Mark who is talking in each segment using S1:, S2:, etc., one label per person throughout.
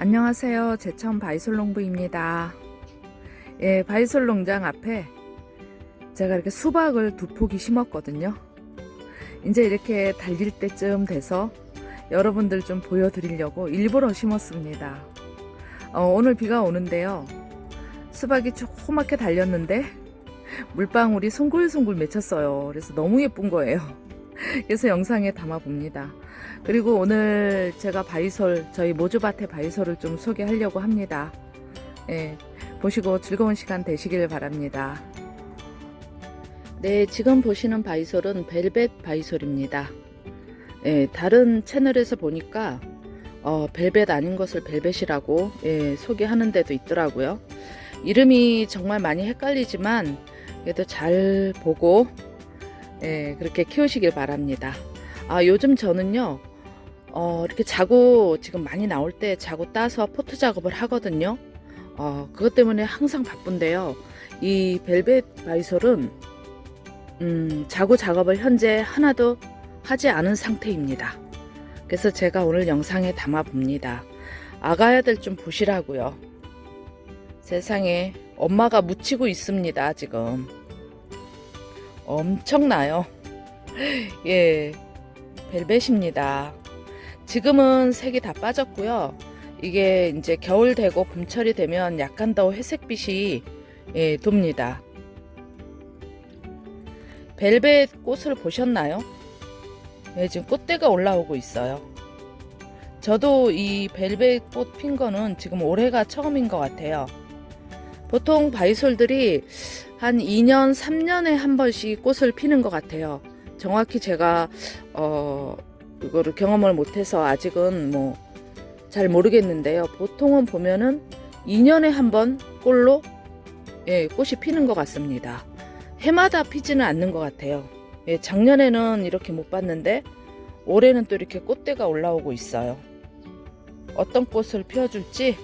S1: 안녕하세요. 제천 바이솔 농부입니다. 예, 바이솔 농장 앞에 제가 이렇게 수박을 두 포기 심었거든요. 이제 이렇게 달릴 때쯤 돼서 여러분들 좀 보여드리려고 일부러 심었습니다. 어, 오늘 비가 오는데요. 수박이 조그맣게 달렸는데 물방울이 송글송글 맺혔어요. 그래서 너무 예쁜 거예요. 그래서 영상에 담아 봅니다. 그리고 오늘 제가 바이솔, 저희 모주밭의 바이솔을 좀 소개하려고 합니다. 예, 보시고 즐거운 시간 되시길 바랍니다. 네, 지금 보시는 바이솔은 벨벳 바이솔입니다. 예, 다른 채널에서 보니까 어, 벨벳 아닌 것을 벨벳이라고 예, 소개하는 데도 있더라고요. 이름이 정말 많이 헷갈리지만 그래도 잘 보고 예, 그렇게 키우시길 바랍니다. 아, 요즘 저는요, 어, 이렇게 자구 지금 많이 나올 때 자구 따서 포트 작업을 하거든요. 어, 그것 때문에 항상 바쁜데요. 이 벨벳 바이솔은, 음, 자구 작업을 현재 하나도 하지 않은 상태입니다. 그래서 제가 오늘 영상에 담아 봅니다. 아가야들 좀 보시라고요. 세상에 엄마가 묻히고 있습니다, 지금. 엄청나요. 예, 벨벳입니다. 지금은 색이 다 빠졌고요. 이게 이제 겨울 되고 봄철이 되면 약간 더 회색빛이 예, 돕니다. 벨벳 꽃을 보셨나요? 네, 지금 꽃대가 올라오고 있어요. 저도 이 벨벳 꽃 핀 거는 지금 올해가 처음인 것 같아요. 보통 바이솔들이 한 2년, 3년에 한 번씩 꽃을 피는 것 같아요. 정확히 제가, 어, 이거를 경험을 못해서 아직은 뭐, 잘 모르겠는데요. 보통은 보면은 2년에 한번 꼴로, 예, 꽃이 피는 것 같습니다. 해마다 피지는 않는 것 같아요. 예, 작년에는 이렇게 못 봤는데, 올해는 또 이렇게 꽃대가 올라오고 있어요. 어떤 꽃을 피워줄지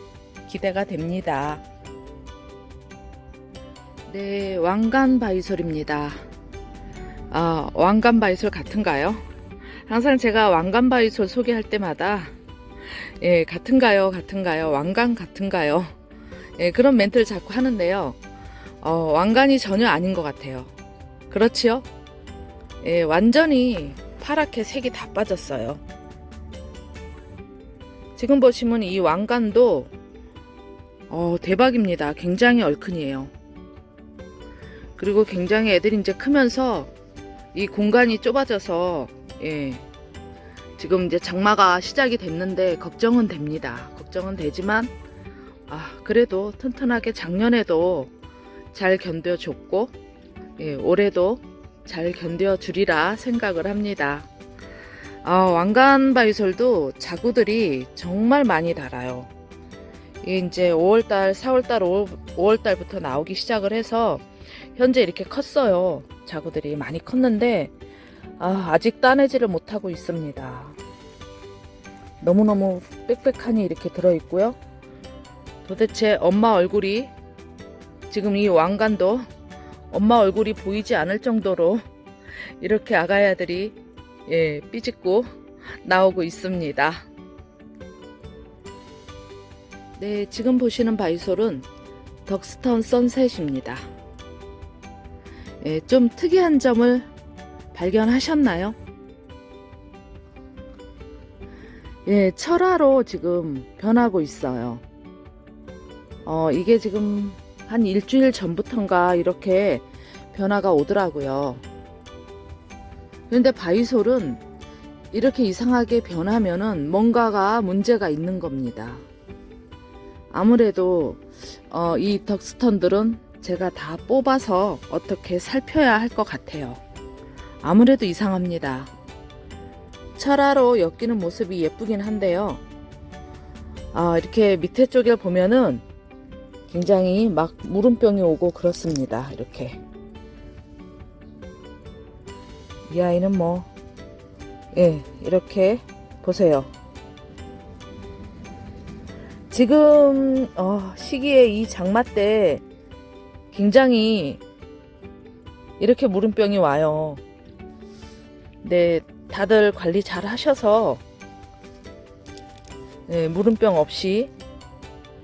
S1: 기대가 됩니다. 네, 왕관 바이솔입니다. 아, 왕관 바이솔 같은가요? 항상 제가 왕관 바이솔 소개할 때마다 예, 같은가요? 같은가요? 왕관 같은가요? 예, 그런 멘트를 자꾸 하는데요. 어, 왕관이 전혀 아닌 것 같아요. 그렇지요? 예, 완전히 파랗게 색이 다 빠졌어요. 지금 보시면 이 왕관도 어, 대박입니다. 굉장히 얼큰이에요. 그리고 굉장히 애들이 이제 크면서 이 공간이 좁아져서 예. 지금 이제 장마가 시작이 됐는데 걱정은 됩니다. 걱정은 되지만 아, 그래도 튼튼하게 작년에도 잘 견뎌 줬고 예, 올해도 잘 견뎌 주리라 생각을 합니다. 아, 왕관 바이솔도 자구들이 정말 많이 달아요. 이제 5월달, 4월달, 5월달부터 나오기 시작을 해서 현재 이렇게 컸어요. 자구들이 많이 컸는데 아, 아직 따내지를 못하고 있습니다. 너무너무 빽빽하니 이렇게 들어있고요. 도대체 엄마 얼굴이 지금 이 왕관도 엄마 얼굴이 보이지 않을 정도로 이렇게 아가야들이 예, 삐짓고 나오고 있습니다. 네, 지금 보시는 바이솔은 덕스턴 선셋입니다. 예, 좀 특이한 점을 발견하셨나요? 예, 철화로 지금 변하고 있어요. 어, 이게 지금 한 일주일 전부턴가 이렇게 변화가 오더라고요. 그런데 바이솔은 이렇게 이상하게 변하면은 뭔가가 문제가 있는 겁니다. 아무래도 어, 이 덕스턴들은 제가 다 뽑아서 어떻게 살펴야 할 것 같아요. 아무래도 이상합니다. 철화로 엮이는 모습이 예쁘긴 한데요. 아, 이렇게 밑에 쪽에 보면은 굉장히 막 물음병이 오고 그렇습니다. 이렇게. 이 아이는 뭐, 예, 이렇게 보세요. 지금, 어, 시기에 이 장마 때 굉장히 이렇게 물음병이 와요. 네, 다들 관리 잘 하셔서 네, 물음병 없이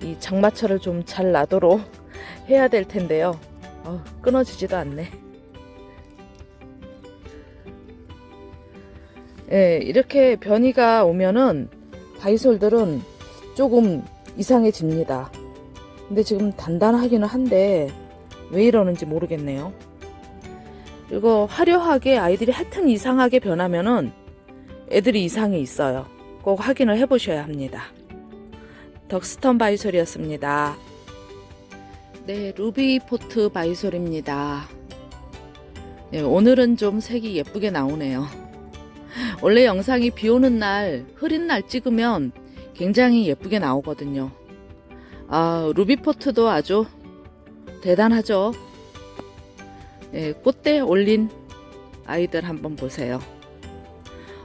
S1: 이 장마철을 좀 잘 나도록 해야 될 텐데요. 어, 끊어지지도 않네. 예, 이렇게 변이가 오면은 바이솔들은 조금 이상해집니다. 근데 지금 단단하기는 한데 왜 이러는지 모르겠네요. 그리고 화려하게 아이들이 하여튼 이상하게 변하면은 애들이 이상이 있어요. 꼭 확인을 해보셔야 합니다. 덕스턴 바이솔이었습니다. 네, 루비 포트 바이솔입니다. 네, 오늘은 좀 색이 예쁘게 나오네요. 원래 영상이 비 오는 날, 흐린 날 찍으면 굉장히 예쁘게 나오거든요. 아, 루비 포트도 아주 대단하죠. 예, 꽃대 올린 아이들 한번 보세요.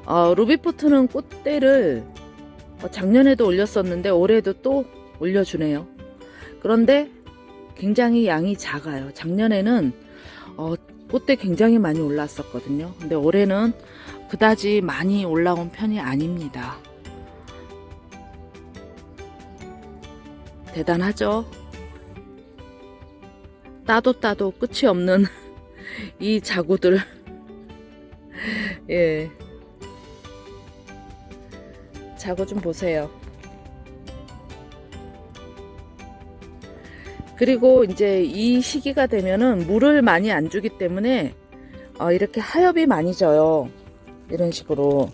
S1: 어, 루비포트는 꽃대를 어, 작년에도 올렸었는데 올해도 또 올려주네요. 그런데 굉장히 양이 작아요. 작년에는 어, 꽃대 굉장히 많이 올랐었거든요. 근데 올해는 그다지 많이 올라온 편이 아닙니다. 대단하죠? 따도 따도 끝이 없는 이 자구들. 예. 자구 좀 보세요. 그리고 이제 이 시기가 되면은 물을 많이 안 주기 때문에 어, 이렇게 하엽이 많이 져요. 이런 식으로.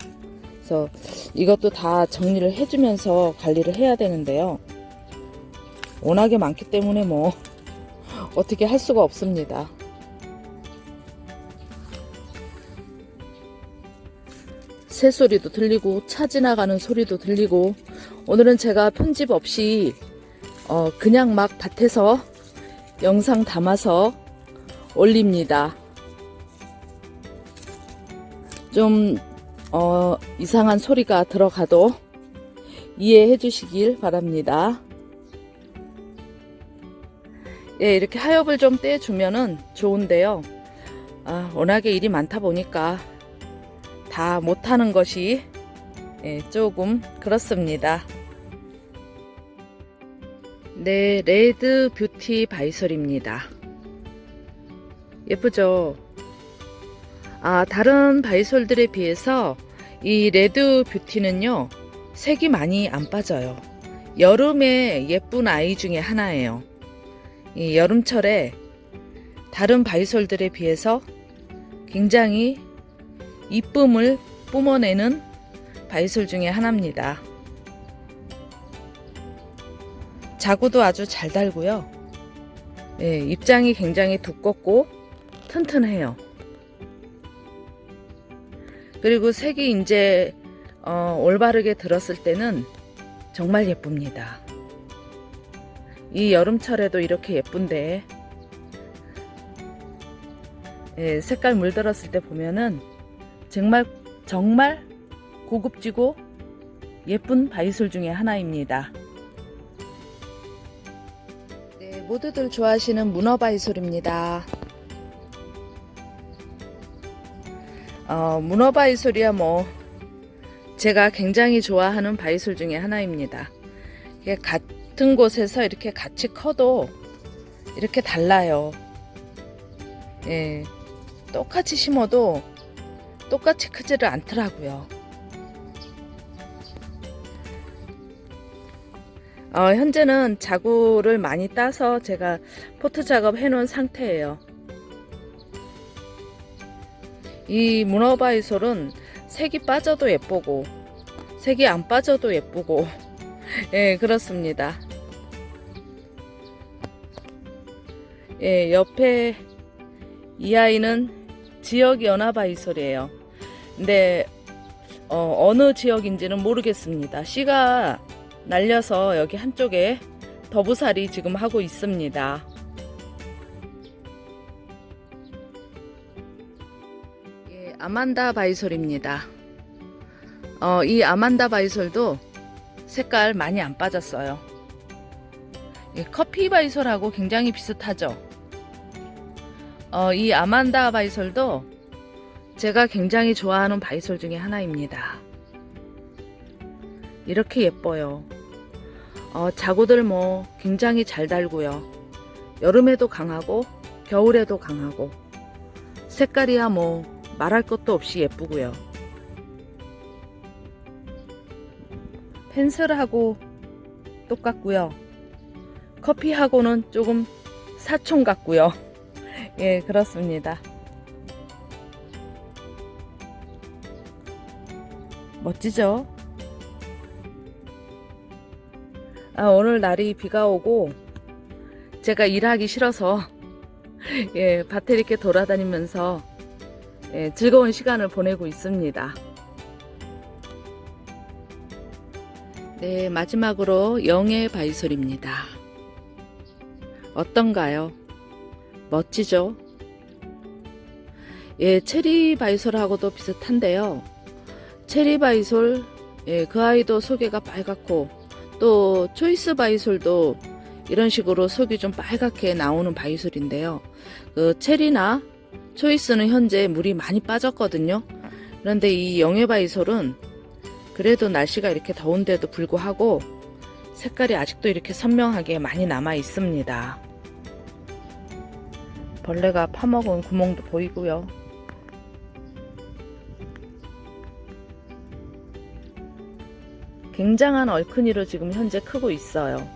S1: 그래서 이것도 다 정리를 해주면서 관리를 해야 되는데요. 워낙에 많기 때문에 뭐 어떻게 할 수가 없습니다. 새 소리도 들리고 차 지나가는 소리도 들리고 오늘은 제가 편집 없이 어, 그냥 막 밭에서 영상 담아서 올립니다. 좀 어, 이상한 소리가 들어가도 이해해 주시길 바랍니다. 예, 이렇게 하엽을 좀 떼주면은 좋은데요. 아, 워낙에 일이 많다 보니까 다 못하는 것이 예, 조금 그렇습니다. 네, 레드 뷰티 바이솔입니다. 예쁘죠? 아, 다른 바이솔들에 비해서 이 레드 뷰티는요, 색이 많이 안 빠져요. 여름에 예쁜 아이 중에 하나예요. 이 여름철에 다른 바이솔들에 비해서 굉장히 이쁨을 뿜어내는 바이솔 중에 하나입니다. 자구도 아주 잘 달고요. 예, 입장이 굉장히 두껍고 튼튼해요. 그리고 색이 이제 어, 올바르게 들었을 때는 정말 예쁩니다. 이 여름철에도 이렇게 예쁜데 예, 색깔 물들었을 때 보면은 정말 정말 고급지고 예쁜 바이솔 중에 하나입니다. 네, 모두들 좋아하시는 문어 바이솔입니다. 어, 문어 바이솔이야 뭐 제가 굉장히 좋아하는 바이솔 중에 하나입니다. 이게 같은 곳에서 이렇게 같이 커도 이렇게 달라요. 예, 똑같이 심어도 똑같이 크지를 않더라고요. 어, 현재는 자구를 많이 따서 제가 포트 작업 해놓은 상태예요. 이 문어바이솔은 색이 빠져도 예쁘고 색이 안 빠져도 예쁘고 예 그렇습니다. 예 옆에 이 아이는 지역 연화바이솔이에요. 근데 어, 어느 지역인지는 모르겠습니다. 씨가 날려서 여기 한쪽에 더부살이 지금 하고 있습니다. 예, 아만다 바이솔입니다. 어, 이 아만다 바이솔도 색깔 많이 안 빠졌어요. 예, 커피 바이솔하고 굉장히 비슷하죠. 어, 이 아만다 바이솔도 제가 굉장히 좋아하는 바이솔 중에 하나입니다. 이렇게 예뻐요. 어, 자구들 뭐 굉장히 잘 달고요. 여름에도 강하고 겨울에도 강하고 색깔이야 뭐 말할 것도 없이 예쁘고요. 펜슬하고 똑같고요. 커피하고는 조금 사촌 같고요. 예, 그렇습니다. 멋지죠? 아, 오늘 날이 비가 오고 제가 일하기 싫어서 예, 밭에 이렇게 돌아다니면서 예, 즐거운 시간을 보내고 있습니다. 네, 마지막으로 영의 바이솔입니다. 어떤가요? 멋지죠? 예, 체리 바이솔하고도 비슷한데요. 체리 바이솔, 예, 그 아이도 속에가 빨갛고, 또 초이스 바이솔도 이런 식으로 속이 좀 빨갛게 나오는 바이솔인데요. 그 체리나 초이스는 현재 물이 많이 빠졌거든요. 그런데 이 영의 바이솔은 그래도 날씨가 이렇게 더운데도 불구하고 색깔이 아직도 이렇게 선명하게 많이 남아 있습니다. 벌레가 파먹은 구멍도 보이고요. 굉장한 얼큰이로 지금 현재 크고 있어요.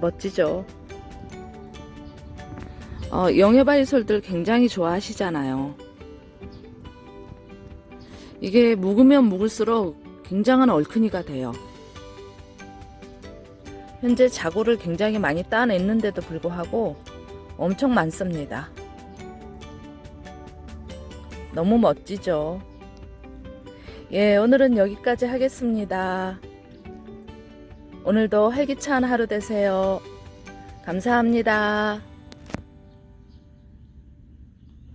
S1: 멋지죠? 어, 영해바이솔들 굉장히 좋아하시잖아요. 이게 묵으면 묵을수록 굉장한 얼큰이가 돼요. 현재 자고를 굉장히 많이 따냈는데도 불구하고 엄청 많습니다. 너무 멋지죠? 예, 오늘은 여기까지 하겠습니다. 오늘도 활기찬 하루 되세요. 감사합니다.